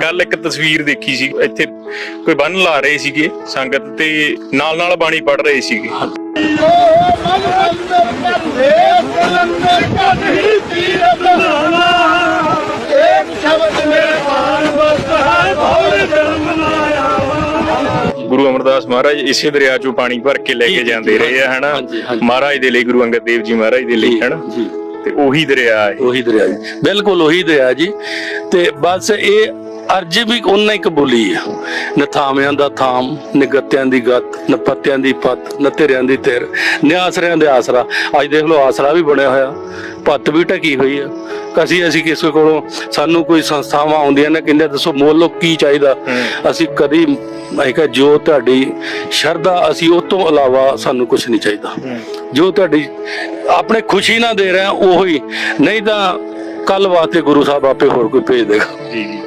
ਕੱਲ ਇੱਕ ਤਸਵੀਰ ਦੇਖੀ ਸੀ ਇੱਥੇ ਕੋਈ ਬੰਨ ਲਾ ਰਹੇ ਸੀਗੇ ਸੰਗਤ ਤੇ ਨਾਲ ਨਾਲ ਬਾਣੀ ਪੜ ਰਹੇ ਸੀਗੇ। ਗੁਰੂ ਅਮਰਦਾਸ ਮਹਾਰਾਜ ਇਸੇ ਦਰਿਆ ਚੋਂ ਪਾਣੀ ਭਰ ਕੇ ਲੈ ਕੇ ਜਾਂਦੇ ਰਹੇ ਆ ਹਨਾ। ਮਹਾਰਾਜ ਦੇ ਲਈ ਗੁਰੂ ਅੰਗਦ ਦੇਵ ਜੀ ਮਹਾਰਾਜ ਦੇ ਲਈ ਹਨਾ? ਤੇ ਉਹੀ ਦਰਿਆ ਹੈ। ਉਹੀ ਦਰਿਆ ਜੀ। ਬਿਲਕੁਲ ਉਹੀ ਦਰਿਆ ਜੀ। ਤੇ ਬਸ ਇਹ ਅਰਜ ਵੀ ਉਹਨਾਂ ਇੱਕ ਬੋਲੀ ਆ। ਨਥਾਮਿਆਂ ਦਾ ਥਾਮ ਨਿਗਤਿਆਂ ਦੀ ਗੱਤ ਨਪੱਤਿਆਂ ਦੀ ਪੱਤ ਨਤੇਰਿਆਂ ਦੀ ਤੇਰ ਨਿਆਸਰਿਆਂ ਦੇ ਆਸਰਾ। ਅੱਜ ਦੇਖ ਲਓ ਆਸਰਾ ਵੀ ਬਣਿਆ ਹੋਇਆ। ਪੱਤ ਵੀ ਢਕੀ ਹੋਈ ਆ। ਅਸੀਂ ਅਸੀਂ ਕਿਸੇ ਕੋਲੋਂ ਸਾਨੂੰ ਕੋਈ ਸੰਸਥਾਵਾਂ ਆਉਂਦੀਆਂ ਨੇ ਕਹਿੰਦੇ ਦੱਸੋ ਮੁੱਲ ਕੀ ਚਾਹੀਦਾ? ਅਸੀਂ ਕਦੀ ਮੈਂ ਕਿਹਾ ਜੋ ਤੁਹਾਡੀ ਸ਼ਰਧਾ ਅਸੀਂ ਉਹ ਤੋਂ ਇਲਾਵਾ ਸਾਨੂੰ ਕੁਝ ਨਹੀਂ ਚਾਹੀਦਾ। ਜੋ ਤੁਹਾਡੀ ਆਪਣੇ ਖੁਸ਼ੀ ਨਾਲ ਦੇ ਰਹੇ ਉਹੀ। ਨਹੀਂ ਤਾਂ ਕੱਲ ਵਾਸਤੇ ਗੁਰੂ ਸਾਹਿਬ ਆਪੇ ਹੋਰ ਕੋਈ ਭੇਜ ਦੇਗਾ। ਜੀ ਜੀ।